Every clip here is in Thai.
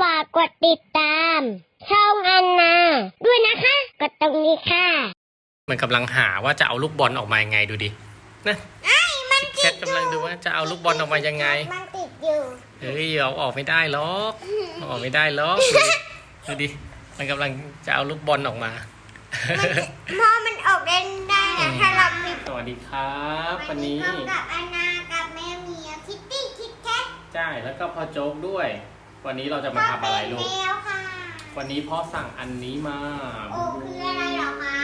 ฝากกดติดตาม ช่องอันนา ด้วยนะคะ กดตรงนี้ค่ะ มันกำลังหาว่าจะเอาลูกบอลออกมายังไงดูดินะแคทกำลังดูว่าจะเอาลูกบอลออกมายังไง มันติดอยู่ เฮ้ยเอาออกไม่ได้หรอกเอาออกไม่ได้หรอกดูดิดูดิ มันกำลังจะเอาลูกบอลออกมา พอมันออกได้ได้นะถ้าเรามีสวัสดีครับ วันนี้พบกับอันนากับแม่เหมียวคิตตี้คิดแคทใช่แล้วก็พ่อโจ๊กด้วย วันนี้เราจะมาทำอะไรลูแมกวค่ะวันนี้พ่อสั่งอันนี้มาโอ้คืออะไรเหรอคะ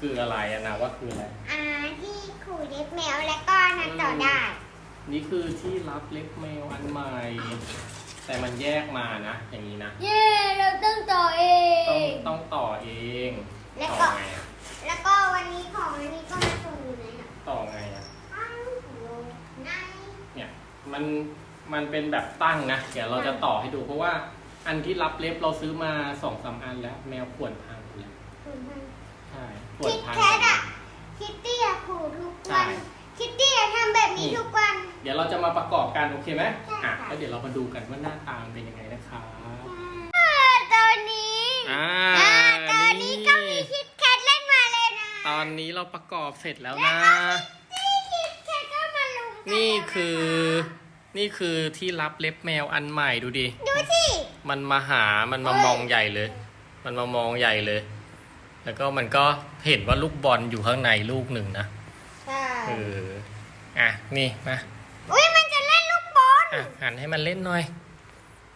คืออะไรอะนะว่าคืออะไร อ่าที่ขูดเล็บแมวและก็นั้นต่อได้ นี่คือที่รับเล็บแมวอันใหม่ แต่มันแยกมานะ อย่างนี้นะ เย้เราต้องต่อเอต้องต้องต่อเอง แล้วต่ก็อไงอะแล้วก็วันนี้ของอันนี้ก็มาส่งอยู่ไหนอะต่อไงอะอ้าวใน เนี่ย มัน มันเป็นแบบตั้งนะ เดี๋ยวเราจะต่อให้ดูเพราะว่าอันที่รับเล็บเราซื้อมาสองสามอันแล้ว แมวข่วนพังหมดแล้วใช่ข่วนคิดพัง แคทอะคิตตี้อะขูดทุกใช่วันคิตตี้อะทำแบบนี้นี่ทุกวัน เดี๋ยวเราจะมาประกอบกันโอเคไหมใช่อะค่ะแล้วเดี๋ยวเรามาดูกันว่าหน้าตามันเป็นยังไงนะคะอ่าตอนนี้อ่าอ่าตอนนี้ก็มีคิดแคทเล่นมาเลยนะตอนนี้เราประกอบเสร็จแล้วนะ นี่คิดแคทก็มาลุมกันี่แล้วะะคือ นี่คือที่รับเล็บแมวอันใหม่ดูดิ ดูสิ มันมาหา มันมาเฮ้ยมองใหญ่เลย มันมามองใหญ่เลย แล้วก็มันก็เห็นว่าลูกบอลอยู่ข้างในลูกหนึ่งนะใช่เอออะ นี่มาอุ้ยมันจะเล่นลูกบอล อะหันให้มันเล่นหน่อย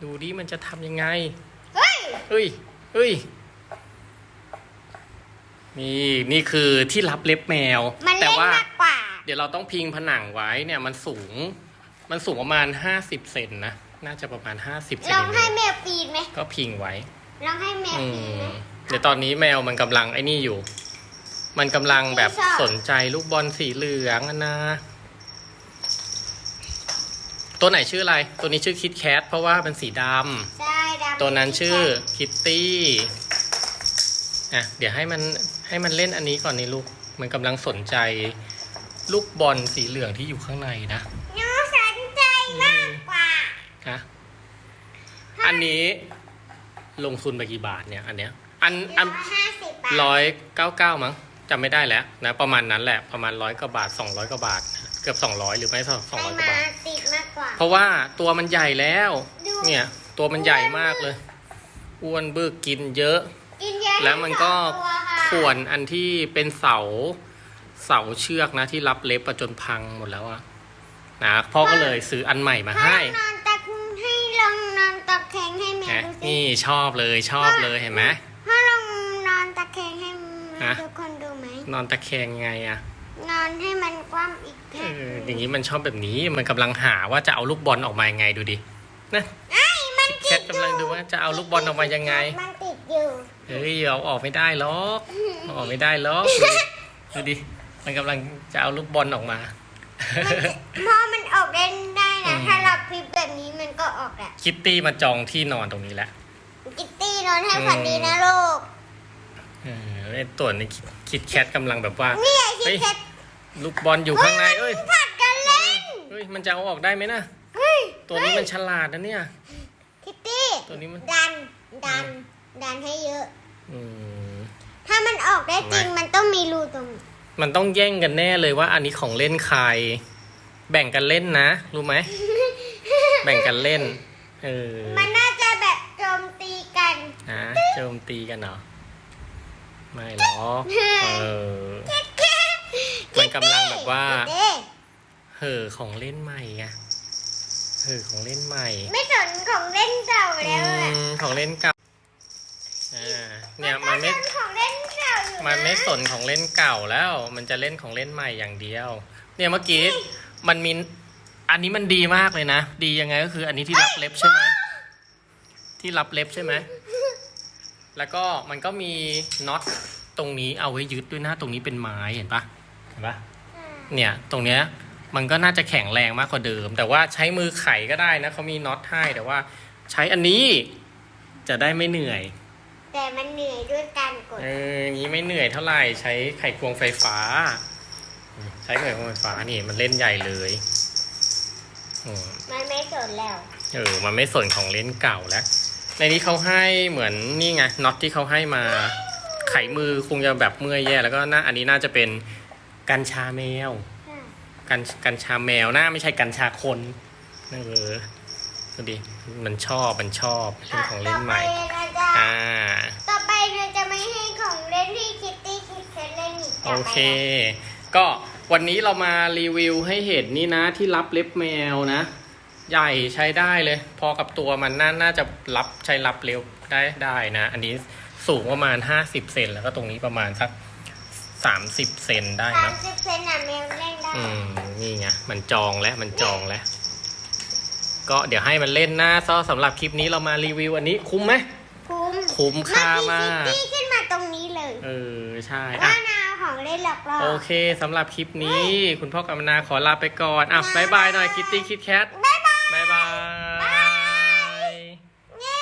ดูดิมันจะทำยังไง เฮ้ย เฮ้ย เฮ้ย นี่นี่คือที่รับเล็บแมว มันแต่เล่นว่ามากกว่า เดี๋ยวเราต้องพิงผนังไว้เนี่ยมันสูง มันสูงประมาณห้าสิบเซนนะ น่าจะประมาณห้าสิบเซนลองให้แมวปีนไหมก็พิงไว้ ลองให้แมวอืปีนมไหม เดี๋ยวตอนนี้แมวมันกำลังไอ้นี่อยู่ มันกำลังแบบไม่ชอบ สนใจลูกบอลสีเหลืองอะนะ ตัวไหนชื่ออะไร ตัวนี้ชื่อคิดแคทเพราะว่าเป็นสีดใช่ดำำตัวนั้นชื่อคิตตี้อะเดี๋ยวให้มันให้มันเล่นอันนี้ก่อนนี่ลูก มันกำลังสนใจ ลูกบอลสีเหลืองที่อยู่ข้างในนะ หนูสนใจมากกว่า ฮะอันนี้ลงทุนไปกี่บาทเนี่ย อันเนี้ย อันอันร้อยห้าสิบบาทร้อยเก้าเก้ามั้งจำไม่ได้แล้วนะประมาณนั้นแหละประมาณร้อยกว่าบาทสองร้อยกว่าบาท เกือบสองร้อยหรือไม่สองให้ร้อยกว่ามาบาทติดมากกว่า เพราะว่าตัวมันใหญ่แล้ว ดูเนี่ย ตัวมันใหญ่มากเลยอ้วนบึกกินเยอะ กินเยอะแล้วมันก็ทั้งสองตัวค่ะข่วนอันที่เป็นเสา เสาเชือกนะที่รับเล็บประจนพังหมดแล้วอะนะพ่อก็เลยซื้ออันใหม่มาพ่อให้นอนตะคุง นะดูสินี่ชอบเลยชอบเลยเห็นไหมพ่อลองนอนตะแคงให้ฮะทุกคนดูไหมนอนตะแคงไงอะนอนให้มันคว่ำอีกเอแค่ออย่างนี้มันชอบแบบนี้มันกำลังหาว่าจะเอาลูกบอลออกมายังไงดูดินะไอ้มันแคทกำลังดูว่าจะเอาลูกบอลออกมายังไง มันติดอยู่ เฮ้ยเอาออกไม่ได้หรอกเอาออกไม่ได้หรอกดูดิดูดิมันกำลังจะเอาลูกบอลออกมาพอ ออกแหละคิตตี้มาจองที่นอนตรงนี้แหละกิตตี้นอนให้อืมฝันดีนะลูกเออไอ้ตัวนี้คิดแคทกำลังแบบว่านี่ไงคิเฮ้ดยแคทลูกบอลอยู่ข้างในเอ้ยผัดกันเล่นเฮ้ยมันจะเอาออกได้ไหมนะเฮ้ยตัวนี้มันเฮ้ยฉลาดนะเนี่ย คิตตี้ตัวนี้มันดันดันดันให้เยอะอืมถ้ามันออกได้จริงไหนมันต้องมีรูตรงนี้มันต้องแย่งกันแน่เลยว่าอันนี้ของเล่นใคร แบ่งกันเล่นนะ รู้ไหม แบ่งกันเล่น เออมันน่าจะแบบโจมตีกันฮะโจมตีกันเหรอ ไม่หรอกเออ มันกำลังแบบว่าคิตตี้เห่อของเล่นใหม่ไงเห่อของเล่นใหม่ ไม่สนของเล่นเก่าแล้วอะอืมของเล่นเก่าอ่าเนี่ยมันไม่ก็สของเล่นเก่าอยู่ะมันไม่สนของเล่นเก่าแล้ว มันจะเล่นของเล่นใหม่อย่างเดียว เนี่ยเมื่อกี้มันมี อันนี้มันดีมากเลยนะ ดียังไงก็คืออันนี้ที่รับเล็บใช่ไหมที่รับเล็บใช่ไหมแล้วก็มันก็มีน็อตตรงนี้เอาไว้ยึดด้วยนะตรงนี้เป็นไม้เห็นปะเห็นปะอืมเนี่ยตรงเนี้ยมันก็น่าจะแข็งแรงมากกว่าเดิม แต่ว่าใช้มือไขก็ได้นะเขามีน็อตให้แต่ว่า ใช้อันนี้จะได้ไม่เหนื่อย แต่มันเหนื่อยด้วยการกดเอออย่างนี้ไม่เหนื่อยเท่าไหร่ใช้ไขควงไฟฟ้า ใช้ไขควงไฟฟ้านี่มันเล่นใหญ่เลยอื มมันไม่สนแล้ว เออ มันไม่สนของเล่นเก่าแล้ว ในนี้เขาให้เหมือนนี่ไงน็อตที่เขาให้มา ไขมือคงจะแบบเมื่อยแย่ แล้วก็น่าอันนี้น่าจะเป็นกัญชาแมว กัญกัญชาแมวนะไม่ใช่กัญชาคนเออดูดิมันชอบมันชอบเป็นของเล่นใหม่ต่อไปเราจะอ่าต่อไปเราจะไม่ให้ของเล่นที่คิตตี้คิดเคสเล่นอีกโอต่ไปเค ก็ วันนี้เรามารีวิวให้เห็นนี่นะที่รับเล็บแมวนะ ใหญ่ใช้ได้เลย พอกับตัวมันน่าน่าจะรับใช้รับเร็วได้ได้นะ อันนี้สูงประมาณ 50เซนแล้วก็ตรงนี้ประมาณสัก 30เซนได้สานะมสิบเซนอะแมวเล่นได้อืมนี่ไงมันจองแล้วมันจองแล้ว ก็เดี๋ยวให้มันเล่นนะซอสำหรับคลิปนี้เรามารีวิวอันนี้คุ้มไหมคุ้มคุ้มค่ามากเมื่อกี้คิตตี้ขึ้นมาตรงนี้เลยเออใช่ว่าอะนาของ เล่นหลอกล่อโอเคสำหรับคลิปนี้ คุณพ่อกำนาขอลาไปก่อนอะบายบายหน่อยคิตตี้คิดแคทบ๊ายบาย บายบาย นี่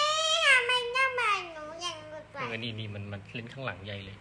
ทำไมต้องมาหนูอย่างรุนแรเอองนี่นี่มันมันเล่นข้างหลังใหญ่เลย